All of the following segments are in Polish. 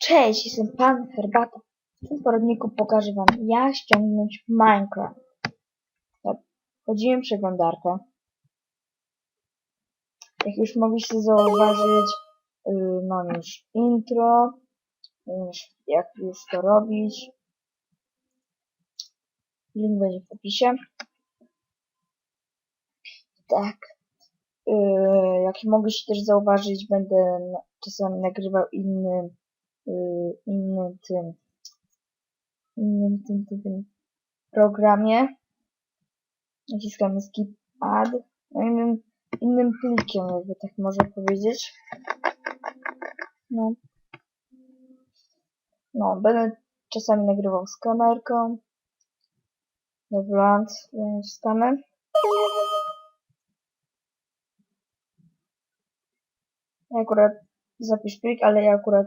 Cześć, jestem Pan Herbata. W tym poradniku pokażę Wam, jak ściągnąć Minecraft. Tak, wchodzimy w przeglądarkę. Jak już mogliście zauważyć, yy, mam już intro, już jak już to robić. Link będzie w opisie. Tak. Yy, jak mogliście też zauważyć, będę czasami nagrywał inny, innym tym, innym tym, tym, tym programie. Naciskamy skip add. No innym, innym plikiem, jakby tak można powiedzieć. No. No, będę czasami nagrywał z kamerką. Dobra, naciskamy. Ja akurat zapisz plik, ale ja akurat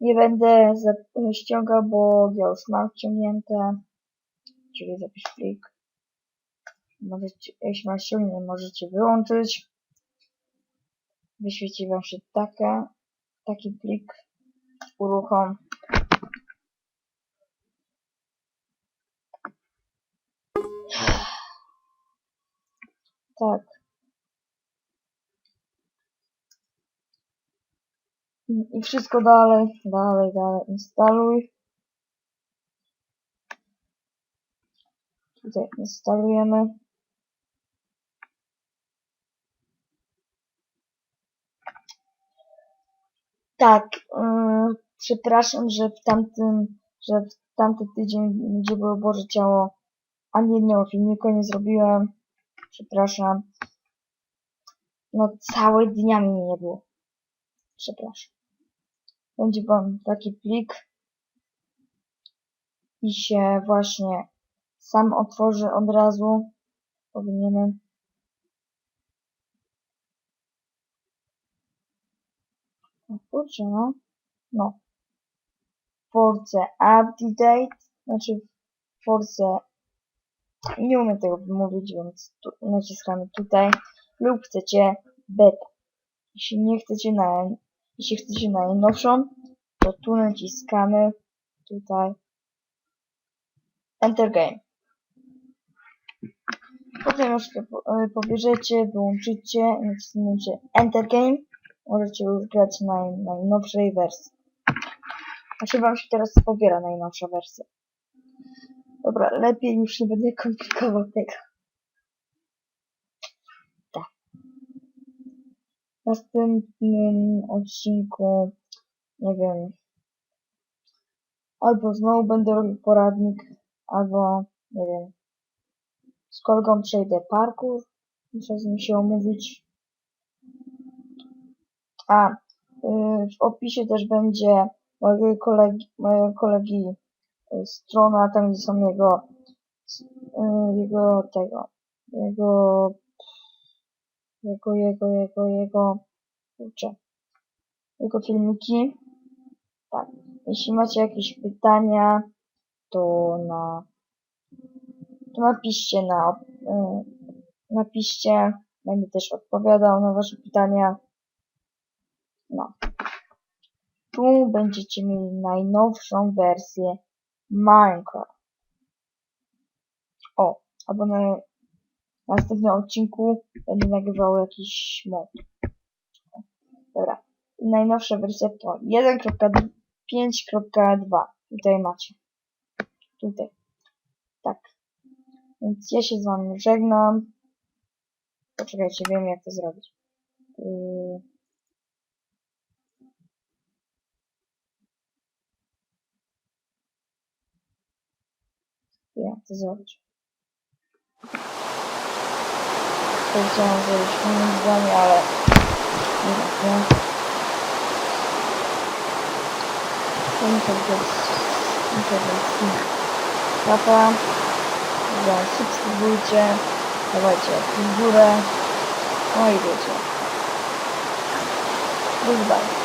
nie będę zap- ściągał, bo ja już mam ściągnięte. Czyli zapisz plik. Możecie, jeśli ma ściągnięcie, możecie wyłączyć. Wyświeci wam się taka, taki plik. Uruchom. Tak. I wszystko dalej, dalej, dalej. Instaluj. Tutaj instalujemy. Tak, yy, przepraszam, że w tamtym, że w tamty tydzień, gdzie było Boże Ciało, ani jednego filmiku nie zrobiłem. Przepraszam. No całe dniami mnie nie było. Przepraszam. Będzie wam taki plik i się właśnie sam otworzy od razu. Powinienem. O kurczę, no. No. Force Update, znaczy Force nie umiem tego wymówić, więc tu, naciskamy tutaj lub chcecie beta. Jeśli nie chcecie na, jeśli chcecie najnowszą, to tu naciskamy tutaj Enter Game. Potem już to e, pobierzecie, wyłączycie i naciśnięcie Enter Game. Możecie już grać na najnowszej wersji. Znaczy wam się teraz pobiera najnowsza wersja. Dobra, lepiej już nie będę komplikował tego. W następnym odcinku, nie wiem, albo znowu będę robił poradnik, albo, nie wiem, z kolegą przejdę parkour, muszę z nim się omówić. A, yy, w opisie też będzie mojego kolegi, mojego kolegi y, strona, tam gdzie są jego, y, jego tego, jego, jego, jego, jego, jego, kurczę, jego filmiki. Tak, jeśli macie jakieś pytania, to na, to napiszcie na, y, napiszcie, będę też odpowiadał na wasze pytania. No. Tu będziecie mieli najnowszą wersję Minecraft. O, albo na następnym odcinku będę nagrywał jakiś mod. Dobra. Najnowsza wersja to 1.5.2. Tutaj macie. Tutaj. Tak. Więc ja się z wami żegnam. Poczekajcie, wiem jak to zrobić. Yy... Jak to zrobić? Powiedziałem, że już nie zdanie, ale nie wiem? To muszę być, muszę być Papa, subskrybujcie, dawajcie w górę, no i wiecie. Goodbye.